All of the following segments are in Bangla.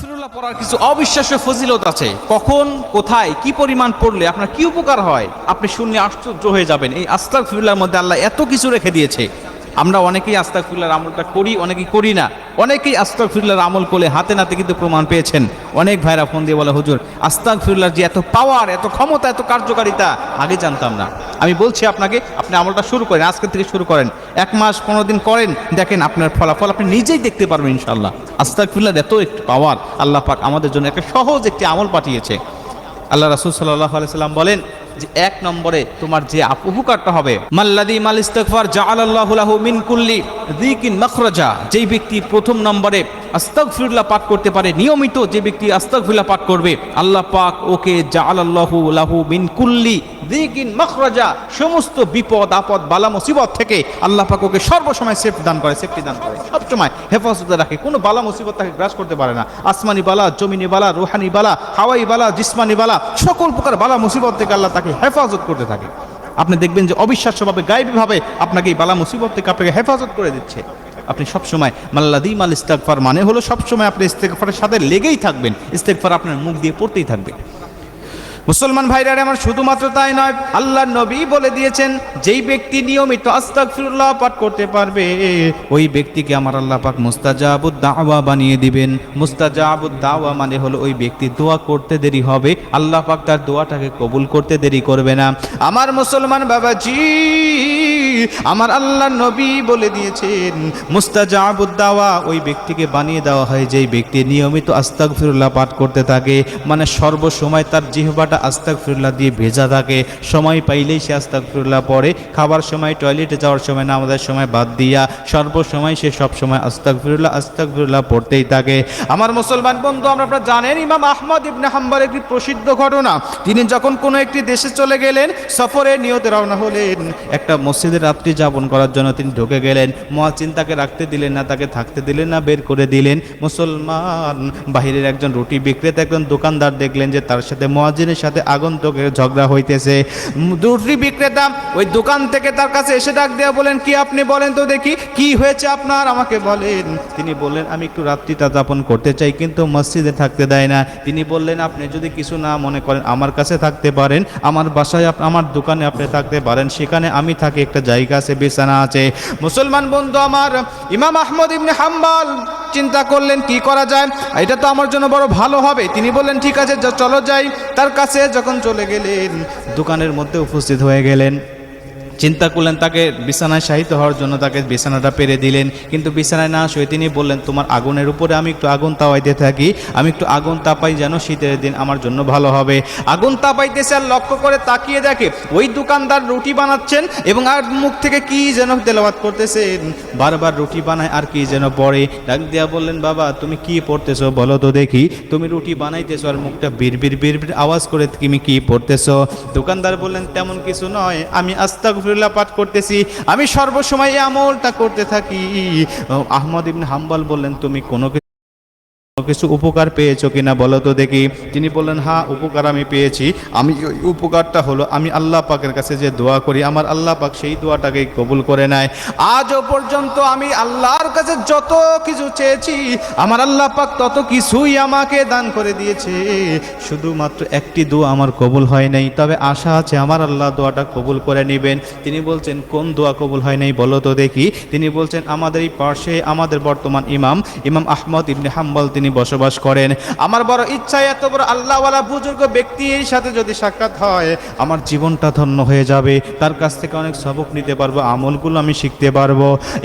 ফিরুল্লাহ পড়ার কিছু অবিশ্বাস্য ফজিলত আছে। কখন, কোথায়, কি পরিমাণ পড়লে আপনার কি উপকার হয়? আপনি শুনলে আশ্চর্য হয়ে যাবেন, এই আস্তাক ফিরুল্লাহর মধ্যে আল্লাহ এত কিছু রেখে দিয়েছে। আমরা অনেকেই আস্তাক ফিরুল্লাহর আমলটা করি, অনেকেই করি না। অনেকেই আস্তাক ফিরুল্লাহর আমল করলে হাতে নাতে কিন্তু প্রমাণ পেয়েছেন। অনেক ভাইরা ফোন দিয়ে বলে, হুজুর আস্তাক ফিরুল্লাহর যে এত পাওয়ার এত ক্ষমতা, এত কার্যকারিতা, আগে জানতাম না। আমি বলছি আপনাকে, আপনি আমলটা শুরু করেন আজকে থেকে শুরু করেন। এক মাস, পনেরো দিন করেন, দেখেন আপনার ফলাফল, আপনি নিজেই দেখতে পারবেন ইনশাল্লাহ আস্তাকফিল্লার এত একটি পাওয়ার। আল্লাহ পাক আমাদের জন্য একটা সহজ একটি আমল পাঠিয়েছে। আল্লাহ রাসুল সাল্লাহ সাল্লাম বলেন যে, এক নম্বরে তোমার যে উপকারটা হবে মাল্লাদি মাল ইস্তেগফার জাআলাল্লাহু লাহু মিন কুল্লি যিকিন মাখরাজা। যেই ব্যক্তি প্রথম নম্বরে আস্তাগফিরুল্লাহ পাঠ করতে পারে, নিয়মিত যে ব্যক্তি আস্তাগফিরুল্লাহ পাঠ করবে, আল্লাহ পাক ওকে জাআলাল্লাহু লাহু মিন কুল্লি যিকিন মাখরাজা, সমস্ত বিপদ, আপদ, বালা, মুসিবত থেকে আল্লাহ পাক ওকে সর্বসময় সেফ দান করে সেফটি দান করে। সবসময় হেফাজতে রাখে। কোনো বালা, মুসিবত তাকে গ্রাস করতে পারে না। আসমানি বালা, জমিনি বালা, রুহানি বালা, হাওয়াই বালা, জিসমানি বালা, সকল প্রকার বালা, মুসিবত থেকে আল্লাহ তাকে হেফাজত করতে থাকে। আপনি দেখবেন যে অবিশ্বাস্যভাবে, গায়েবীভাবে আপনাকে এই বালা, মুসিবত থেকে আপনাকে হেফাজত করে দিচ্ছে। আপনি সবসময় মাল্লাদি মাল ইস্তেকফার মানে হলো সবসময় আপনি ইস্তেকফারের সাথে লেগেই থাকবেন। ইস্তেকফার আপনার মুখ দিয়ে পড়তেই থাকবে। মুসলমান ভাইরারে আমার শুধুমাত্র তাই নয় আল্লাহ নবী বলে দিয়েছেন, যেই ব্যক্তি নিয়মিত আস্তাগফিরুল্লাহ পাঠ করতে পারবে, ওই ব্যক্তিকে আমার আল্লাহ পাক মুস্তাজাবুদ দাওয়া বানিয়ে দিবেন। মুস্তাজাবুদ দাওয়া মানে হলো ওই ব্যক্তি দোয়া করতে দেরি হবে, আল্লাহ পাক তার দোয়াটাকে কবুল করতে দেরি করবে না। আমার মুসলমান বাবাজি, আমার আল্লাহ নবী বলে দিয়েছেন, মুস্তাজাবুদ দাওয়া ওই ব্যক্তিকে বানিয়ে দেওয়া হয়, যেই ব্যক্তি নিয়মিত আস্তাগফিরুল্লাহ পাঠ করতে থাকে। মানে সর্বসময় তার জিহবাটা আস্তাগফিরুল্লাহ দিয়ে ভেজা থাকে। সময় পাইলেই সে আস্তাগফিরুল্লাহ পড়ে। খাবার সময়, টয়লেটে যাওয়ার সময়, নামাজের সময় বাদ দিয়া সর্বসময় সে সব সময় আস্তাগফিরুল্লাহ আস্তাগফিরুল্লাহ পড়তেই থাকে। আমার মুসলমান বন্ধু, আমরা জানেন, ইমাম আহমদ ইবনে হাম্বার একটি প্রসিদ্ধ ঘটনা। তিনি যখন কোনো একটি দেশে চলে গেলেন, সফরে নিয়তে রওনা হলেন। একটা মসজিদে রাত্রি যাপন করার জন্য তিনি ঢুকে গেলেন। মহাচিন তাকে রাখতে দিলেন না, তাকে থাকতে দিলেন না, বের করে দিলেন। মুসলমান বাহিরের একজন রুটি বিক্রেতা, একজন দোকানদার দেখলেন যে তার সাথে মহাজিনের সাথে আগন্তুকের ঝগড়া হইতেছে। রুটি বিক্রেতা ওই দোকান থেকে তার কাছে এসে ডাক দেওয়া বলেন, কি আপনি বলেন তো দেখি, কি হয়েছে আপনার? আমাকে বলেন। তিনি বললেন, আমি একটু রাত্রিটা যাপন করতে চাই, কিন্তু মসজিদে থাকতে দেয় না। তিনি বললেন, আপনি যদি কিছু না মনে করেন, আমার কাছে থাকতে পারেন। আমার বাসায় আমার দোকানে আপনি থাকতে পারেন। সেখানে আমি থাকি, একটা জায়গা আছে, বিছানা আছে। মুসলমান বন্ধু আমার, ইমাম আহমদ ইবনে হাম্বাল চিন্তা করলেন, কি করা যায়? এটা তো আমার জন্য বড় ভালো হবে। তিনি বললেন, ঠিক আছে চলো যাই। তার কাছে যখন চলে গেলেন, দোকানের মধ্যে উপস্থিত হয়ে গেলেন। চিন্তা করলেন, তাকে বিছানায় শায়িত হওয়ার জন্য তাকে বিছানাটা পেরে দিলেন। কিন্তু বিছানায় না শুয়ে তিনি বললেন, তোমার আগুনের উপরে আমি একটু আগুন তাওয়াইতে থাকি। আমি একটু আগুন তাপাই যেন শীতের দিন আমার জন্য ভালো হবে। আগুন তাপাইতেছে আর লক্ষ্য করে তাকিয়ে দেখে, ওই দোকানদার রুটি বানাচ্ছেন এবং আর মুখ থেকে কি যেন তেলাওয়াত করতেছেন বারবার রুটি বানায় আর কি যেন পড়ে। ডাক দিয়া বললেন, বাবা, তুমি কি পড়তেছো বলো তো দেখি। তুমি রুটি বানাইতেছো আর মুখটা বিড় বিড় বিড় আওয়াজ করে তুমি কি পড়তেছো? দোকানদার বললেন, তেমন কিছু নয়। আমি আস্তাগফিরুল্লাহ পাঠ করতেছি। আমি সর্বসময় এই আমলটা করতে থাকি। আহমদ ইবনে হাম্বাল বললেন, তুমি কোনো কিছু উপকার পেয়েছ কিনা বলো তো দেখি। তিনি বললেন হ্যাঁ উপকার আমি পেয়েছি। আমি ওই উপকারটা হলো, আমি আল্লাহ পাকের কাছে যে দোয়া করি, আমার আল্লাহ পাক সেই দোয়াটাকে কবুল করে নেয়। আজও পর্যন্ত আমি আল্লাহর কাছে যত কিছু চেয়েছি, আমার আল্লাহ পাক তত কিছুই আমাকে দান করে দিয়েছে। শুধুমাত্র একটি দোয়া আমার কবুল হয় নাই, তবে আশা আছে আমার আল্লাহ দোয়াটা কবুল করে নেবেন। তিনি বলছেন, কোন দোয়া কবুল হয় নাই বলো তো দেখি? তিনি বলছেন, আমাদের এই পার্শ্বে আমাদের বর্তমান ইমাম ইমাম আহমদ ইবনে হাম্বল তিনি বসবাস করেন। আমার বড় ইচ্ছা এত বড় আল্লাহওয়ালা বুজুর্গ ব্যক্তির সাথে যদি সাক্ষাৎ হয়, আমার জীবনটা ধন্য হয়ে যাবে। তার কাছ থেকে অনেক সবক নিতে পারব, আমলগুলো আমি শিখতে পারব।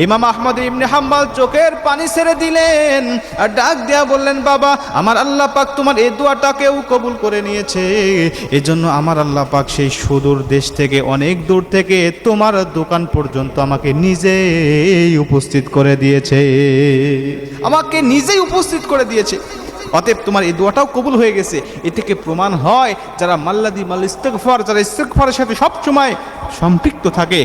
ইমাম আহমদ ইবনে হাম্বল চোখের পানি ছেড়ে দিলেন আর ডাক দেয়া বললেন, বাবা, আমার আল্লাহ পাক তোমার এই দোয়াটাকেও কবুল করে নিয়েছে। এজন্য আমার আল্লাহ পাক সেই সুদূর দেশ থেকে, অনেক দূর থেকে তোমার দোকান পর্যন্ত আমাকে নিজেই উপস্থিত করে দিয়েছে। আমাকে নিজেই উপস্থিত করে দিয়েছে। অতএব তোমার এই দোয়াটাও কবুল হয়ে গেছে। এ থেকে প্রমাণ হয়, যারা মাল্লাদি মাল ইস্তেকফর যারা ইস্তেকফরের সাথে সবসময় সম্পৃক্ত থাকে